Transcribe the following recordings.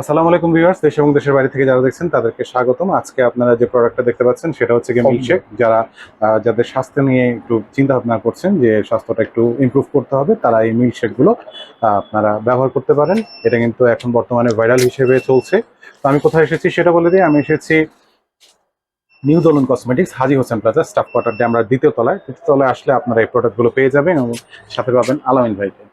আসসালামু আলাইকুম ভিউয়ার্স দেশ এবং দেশের বাইরে থেকে যারা দেখছেন তাদেরকে স্বাগতম। আজকে আপনারা যে প্রোডাক্টটা দেখতে পাচ্ছেন সেটা হচ্ছে কি মিল্কশেক যারা যাদের স্বাস্থ্য নিয়ে একটু চিন্তা ভাবনা করছেন যে স্বাস্থ্যটা একটু ইমপ্রুভ করতে হবে তারা এই মিল্কশেকগুলো আপনারা ব্যবহার করতে পারেন। এটা কিন্তু এখন বর্তমানে ভাইরাল হিসেবে চলছে। তো আমি কোথায় এসেছি সেটা বলে দিই। আমি এসেছি new Dolon cosmetics Haji Hossain plaza staff quarter day আমরা দ্বিতীয় তলায়। দ্বিতীয় তলায় আসলে আপনারা এই প্রোডাক্টগুলো পেয়ে যাবেন এবং সাথে পাবেন আলামিন ভাইকে।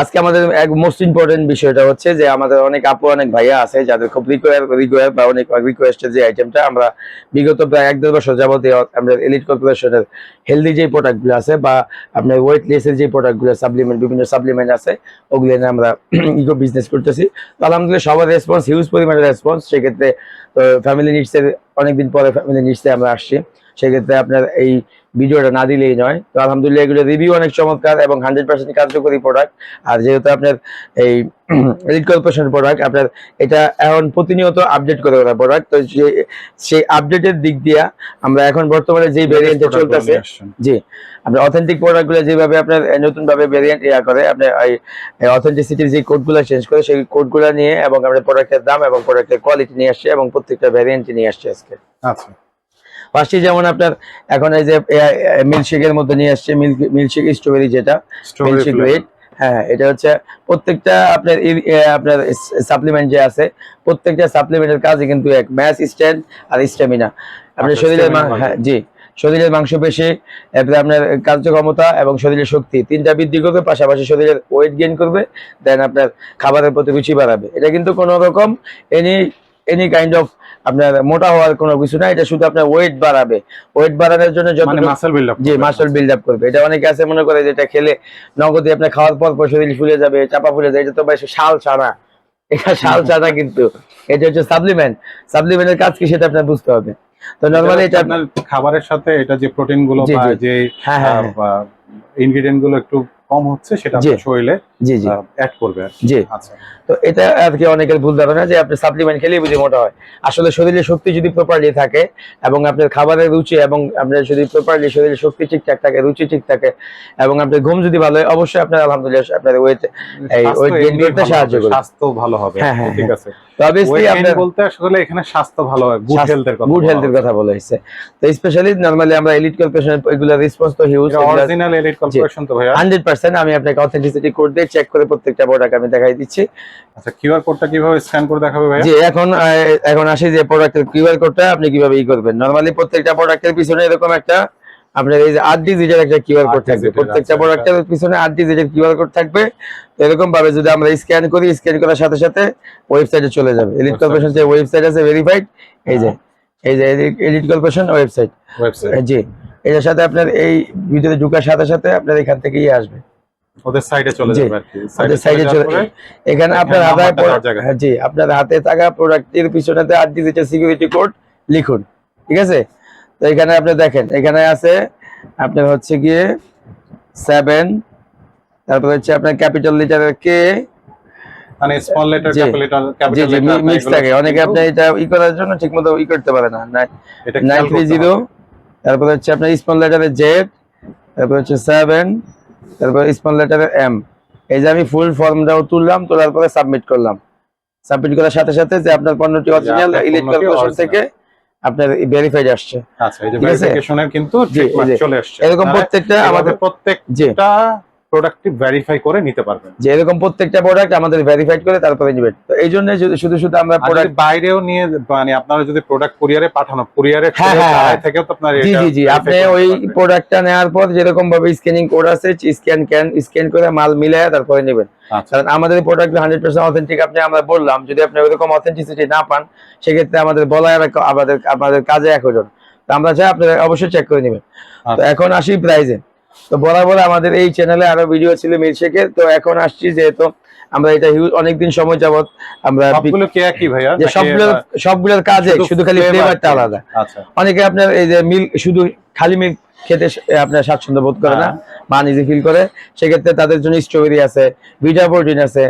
আজকে আমাদের এক মোস্ট ইম্পর্টেন্ট বিষয়টা হচ্ছে যে আমাদের অনেক আপু, অনেক ভাইয়া আছে যাদের খুব রিকোয়ার বা অনেক রিকোয়েস্টের যে আইটেমটা আমরা বিগত প্রায় এক, দেড় বছর যাবতীয় আমরা এলিট কর্পোরেশনের হেলদি যে প্রোডাক্টগুলো আছে বা আপনার ওয়েট লেসের যে প্রোডাক্টগুলো সাপ্লিমেন্ট বিভিন্ন সাপ্লিমেন্ট আছে, ওগুলো নিয়ে আমরা ইকো বিজনেস করতেছি। তো আলহামদুলিল্লাহ সবার রেসপন্স হিউজ পরিমাণে রেসপন্স সেক্ষেত্রে ফ্যামিলি নিডসের অনেকদিন পরে ফ্যামিলি নিডসে আমরা আসছি। সেক্ষেত্রে আপনার এই ভিডিওটা না দিলেই নয়। তো আলহামদুলিল্লাহ এগুলো রিভিউ অনেক চমৎকার এবং হান্ড্রেড পার্সেন্ট কার্যকরী প্রোডাক্ট আর যেহেতু আপনার এই এলিট কর্পোরেশন প্রোডাক্ট আপনার এটা এখন প্রতিনিয়ত আপডেট করে ওরা প্রোডাক্ট তো সেই আপডেটের দিক দিয়ে আমরা এখন বর্তমানে যে ভেরিয়েন্টে চলতেছে জি আপনার অথেন্টিক প্রোডাক্টগুলো যেভাবে আপনার নতুন ভাবে ভেরিয়েন্ট ইয়া করে আপনার এই অথেন্টিসিটির যে কোডগুলো চেঞ্জ করে সেই কোডগুলো নিয়ে এবং আমরা প্রোডাক্টের দাম এবং প্রোডাক্টের কোয়ালিটি নিয়ে আসছে এবং প্রত্যেকটা ভ্যারিয়েন্ট নিয়ে আসছে আজকে। আচ্ছা। ফার্স্টে যেমন আপনার এখন এই যে মিল্কশেকের মধ্যে নিয়ে আসছে মিল্ক মিল্কশেক স্ট্রবেরি যেটা মিল্কশেক। রেড হ্যাঁ এটা হচ্ছে প্রত্যেকটা আপনার আপনার সাপ্লিমেন্ট যে আছে প্রত্যেকটা সাপ্লিমেন্টের কাজে কিন্তু এক ম্যাচ স্ট্যান্ড আর স্ট্যামিনা আপনার আচ্ছা, শরীরের। হ্যাঁ জি শরীরের মাংসপেশি এরপরে আপনার কার্যক্ষমতা এবং শরীরের শক্তি তিনটা বৃদ্ধি করবে পাশাপাশি শরীরের ওয়েট গেইন করবে দেন আপনার খাবারের প্রতি রুচি বাড়াবে এটা কিন্তু কোনো রকম এনি এনি কাইন্ড অফ আপনার মোটা হওয়ার কোনো কিছু না এটা শুধু আপনার ওয়েট বাড়াবে। ওয়েট বাড়ানোর জন্য যত মাসেল বিল্ড আপ জি মাসল বিল্ড আপ করবে। এটা অনেকে আছে মনে করে যে এটা খেলে নগদে আপনার খাওয়ার পর পর শরীর ফুলে যাবে চাপা ফুলে যাবে এটা তো ভাই শাল ছাড়া এটা শাল ছাড়া কিন্তু। এটা হচ্ছে সাপ্লিমেন্ট সাপ্লিমেন্টের কাজ কি সেটা আপনার বুঝতে হবে। তো নর্মালি এটা আপনার খাবারের সাথে এটা যে প্রোটিনগুলো বা যে হ্যাঁ হ্যাঁ হ্যাঁ। ইনগ্রেডিয়েন্টগুলো একটু কম হচ্ছে সেটা শরীরে জি জি। অ্যাড করবে জি। আচ্ছা। তো এটা আর কি অনেকের ভুল ধারণা যে আপনি সাপ্লিমেন্ট খেলেই বুঝি মোটা হয়। আসলে শরীরে শক্তি যদি প্রপারলি থাকে এবং আপনার খাবারের রুচি এবং আপনার যদি প্রপারলি শরীরে শক্তি ঠিকঠাক থাকে রুচি ঠিক থাকে এবং আপনার ঘুম যদি ভালো হয় অবশ্যই আপনার আলহামদুলিল্লাহ আপনার ওয়েট এই স্বাস্থ্য weight gain এমনি করতে সাহায্য করবে। স্বাস্থ্য ভালো হবে হ্যাঁ, হ্যাঁ, ঠিক হ্যাঁ। আছে। তো অবভিয়াসলি Weight আপনার বলতে আসলে এখানে স্বাস্থ্য ভালো হয় গুড হেলথের কথা গুড হেলথের কথা বলা হয়েছে। তো স্পেশালি নরমালি আমরা এলিট কর্পোরেশন এগুলো রেসপন্স তো হিউজ অরিজিনাল এলিট কর্পোরেশন তো ভাইয়া। হান্ড্রেড পার্সেন্ট আমি আপনাকে অথেন্টিসিটি কোড দিয়ে চেক করে প্রত্যেকটা প্রোডাক্ট আমি দেখাই দিচ্ছি। আচ্ছা কিউআর কোডটা কীভাবে স্ক্যান করে দেখাবে ভাইয়া? যে এখন এখন আসি যে প্রোডাক্টের কিউআর কোডটা আপনি কীভাবে ই করবেন। নরমালি প্রত্যেকটা প্রোডাক্টের পিছনে এরকম একটা আপনার এই যে আট ডিজিটের একটা কিউআর কোড থাকবে। প্রত্যেকটা আচ্ছা, প্রোডাক্টের পিছনে আট ডিজিটের কিউআর কোড থাকবে। এরকম ভাবে যদি আমরা স্ক্যান করি স্ক্যান করার সাথে সাথে ওয়েবসাইটে চলে যাবে। এলিট. কর্পোরেশন যে ওয়েবসাইট আছে ভেরিফাইড এই যে এই যে এলিট কর্পোরেশন ওয়েবসাইট ওয়েবসাইট জি এটার সাথে আপনার এই ভিতরে ঢুকার সাথে সাথে আপনার এখান থেকে ইয়ে আসবে। ওদের সাইডে চলে যাবে আর কি। সাইডে চলে এখানে আপনার হাতে নাম্বারটা দেওয়ার জায়গা। হ্যাঁ, জি আপনার হাতে থাকা প্রোডাক্টের পিছনেতে আট ডিজিটের সিকিউরিটি কোড লিখুন ঠিক আছে? তো এখানে আপনি দেখেন এখানে আছে আপনার হচ্ছে গিয়ে সেভেন তারপর হচ্ছে আপনার ক্যাপিটাল লিটারের কে মানে small letter capital capital letter mix থাকে। অনেকে আপনি এটা ই করার জন্য ঠিকমতো ই করতে পারে না। তারপর হচ্ছে আপনার স্মল লেটারের জেড তারপর হচ্ছে সেভেন তারপর স্মল লেটারের এম এই যে আমি ফুল ফর্মটাও তুললাম তোলার পরে সাবমিট করলাম। সাবমিট করার সাথে সাথে যে আপনার পণ্যটি অরিজিনাল ইলেক্ট কর্পোরেশন থেকে আপনার ভেরিফাইড আসছে। আচ্ছা এই যে ভেরিফিকেশনের কিন্তু। চলে আসছে। এরকম প্রত্যেকটা আমাদের প্রত্যেকটা প্রোডাক্টটি ভেরিফাই করে নিতে পারবেন। যে এরকম প্রত্যেকটা প্রোডাক্ট আমাদের ভেরিফাইড করে তারপরে নেবেন তো এই জন্য শুধু শুধু আমরা প্রোডাক্ট বাইরেও নিয়ে মানে আপনারা যদি প্রোডাক্ট কুরিয়ারে পাঠানো কুরিয়ারে হ্যাঁ, হ্যাঁ, হ্যাঁ। থেকেও তো আপনার জি জি জি। আপনি ওই প্রোডাক্টটা নেওয়ার পর যেরকম ভাবে স্ক্যানিং কোড আছে স্ক্যান ক্যান স্ক্যান করে মাল মিলায় তারপরে নেবেন। আচ্ছা। কারণ আমাদের প্রোডাক্ট হান্ড্রেড পার্সেন্ট অথেন্টিক আপনি আমরা বললাম যদি আপনি ওইরকম অথেন্টিসিটি না পান সেক্ষেত্রে আমাদের বলা আর আমাদের আমাদের কাজে এক ওজন আমরা চাই আপনারা অবশ্যই চেক করে নেবেন। তো আচ্ছা। এখন আসি প্রাইজে তো বরাবর আমাদের এই চ্যানেলে আরও ভিডিও ছিল মিল্কশেকের তো এখন আসছি যেহেতু আমরা এটা হিউজ অনেকদিন সময় যাবত আমরা বিক- সবগুলো কে একই ভাইয়া? যে সবগুলোর সবগুলোর কাজে শুধু খালি ফ্লেভারটা আলাদা। আচ্ছা। অনেকে আপনার এই যে মিল্ক শুধু খালি মিল্ক খেতে আপনার স্বাচ্ছন্দ্য বোধ করে না বা নিজে ফিল করে। সেক্ষেত্রে তাদের জন্য স্ট্রবেরি আছে ভিটা প্রোটিন আছে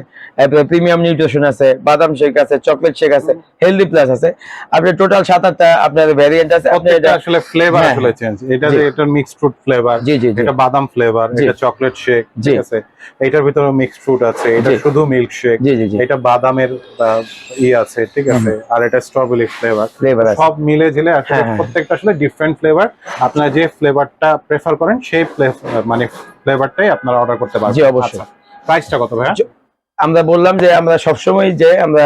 প্রিমিয়াম নিউট্রিশন আছে বাদাম শেক আছে চকলেট শেক আছে হেলদি প্লাস আছে। আপনার টোটাল সাত আটটা আপনার ভ্যারিয়েন্ট আছে আপনি এটা আসলে ফ্লেভার হ্যাঁ, আসলে চেঞ্জ এটা এটা মিক্সড ফ্রুট ফ্লেভার জি জি এটা বাদাম ফ্লেভার। এটা চকলেট শেক। ঠিক আছে? এটার ভিতরে মিক্সড ফ্রুট আছে এটা শুধু মিল্ক শেক জি জি জি। এটা বাদামের ই আছে ঠিক আছে? আর এটা স্ট্রবেরি ফ্লেভার ফ্লেভার সব মিলে ঝিলে আসলে হ্যাঁ, হ্যাঁ। প্রত্যেকটা আসলে ডিফারেন্ট ফ্লেভার আপনারা যে ফ্লেভারটা প্রেফার করেন সেই মানে ফ্লেভারটাই আপনারা অর্ডার করতে পারবেন। জি, অবশ্যই। প্রাইসটা কত ভাইয়া? আমরা বললাম যে আমরা সবসময় যে আমরা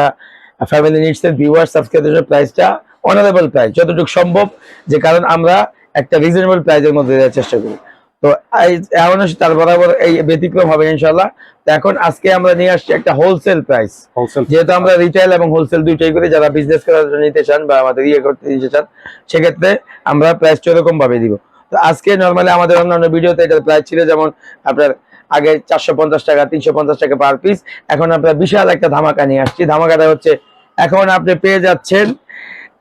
ফ্যামিলি নিডস এর ভিউয়ার সাবস্ক্রাইবার প্রাইসটা অনারেবল প্রাইস যতটুকু সম্ভব যে কারণ আমরা একটা রিজনেবল প্রাইসের মধ্যে দেওয়ার চেষ্টা করি। তো এমন তার বরাবর এই ব্যতিক্রম হবে ইনশাল্লাহ তো এখন আজকে আমরা নিয়ে আসছি একটা হোলসেল প্রাইস হোলসেল যেহেতু আমরা রিটেল এবং হোলসেল দুইটাই করে যারা বিজনেস করার জন্য নিতে চান বা আমাদের ইয়ে করতে নিতে চান সেক্ষেত্রে আমরা প্রাইস এরকম ভাবে দিব। তো আজকে নর্মালি আমাদের অন্যান্য ভিডিওতে এটার প্রাইস ছিল যেমন আপনার আগে চারশো পঞ্চাশ টাকা তিনশো পঞ্চাশ টাকা পার পিস এখন আপনার বিশাল একটা ধামাকা নিয়ে আসছি। ধামাকাটা হচ্ছে এখন আপনি পেয়ে যাচ্ছেন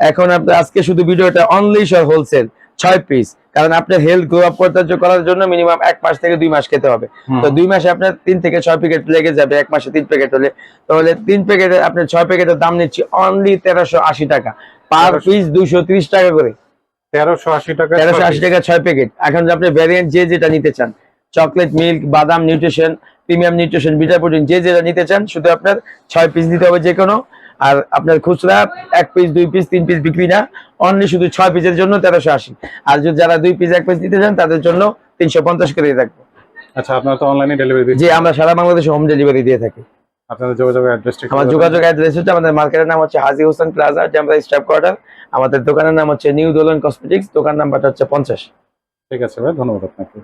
এখন আপনি আজকে শুধু ভিডিওটা অনলি শর হোলসেল ছয় পিস কারণ আপনার হেলথ গ্রো আপ করার জন্য মিনিমাম এক মাস থেকে দুই মাস খেতে হবে। তো দুই মাসে আপনার তিন থেকে ছয় প্যাকেট লেগে যাবে এক মাসে তিন প্যাকেট হলে। তাহলে তিন প্যাকেটে আপনার ছয় প্যাকেটের দাম নিচ্ছি অনলি তেরোশো আশি টাকা। পার 1380 পিস দুইশো ত্রিশ টাকা করে। তেরোশো আশি টাকা তেরোশো আশি টাকা ছয় প্যাকেট এখন যে আপনি ভ্যারিয়েন্ট যে যেটা নিতে চান চকলেট মিল্ক বাদাম nutrition premium nutrition beta protein যে যেটা নিতে চান শুধু আপনার ছয় পিস দিতে হবে যে কোনো আর আপনার খুচরা এক পিস দুই পিস তিন পিস বিক্রি না। অনলি শুধু ছয় পিসের জন্য তেরোশো আশি। আর যদি যারা দুই পিস এক পিস নিতে চান তাদের জন্য তিনশো পঞ্চাশ করে থাকবে। আচ্ছা আপনারা তো অনলাইনে ডেলিভারি যে আমরা সারা বাংলাদেশে হোম ডেলিভারি দিয়ে থাকি। আপনাদের যোগাযোগের অ্যাড্রেসটা আমার যোগাযোগ অ্যাড্রেস হচ্ছে আমাদের মার্কেটের নাম হচ্ছে হাজি হোসেন প্লাজা জামরা স্টাফ কোয়ার্টার আমাদের দোকানের নাম হচ্ছে নিউ দোলন কসমেটিক্স দোকান নাম্বারটা হচ্ছে পঞ্চাশ। ঠিক আছে ভাই ধন্যবাদ আপনাকে।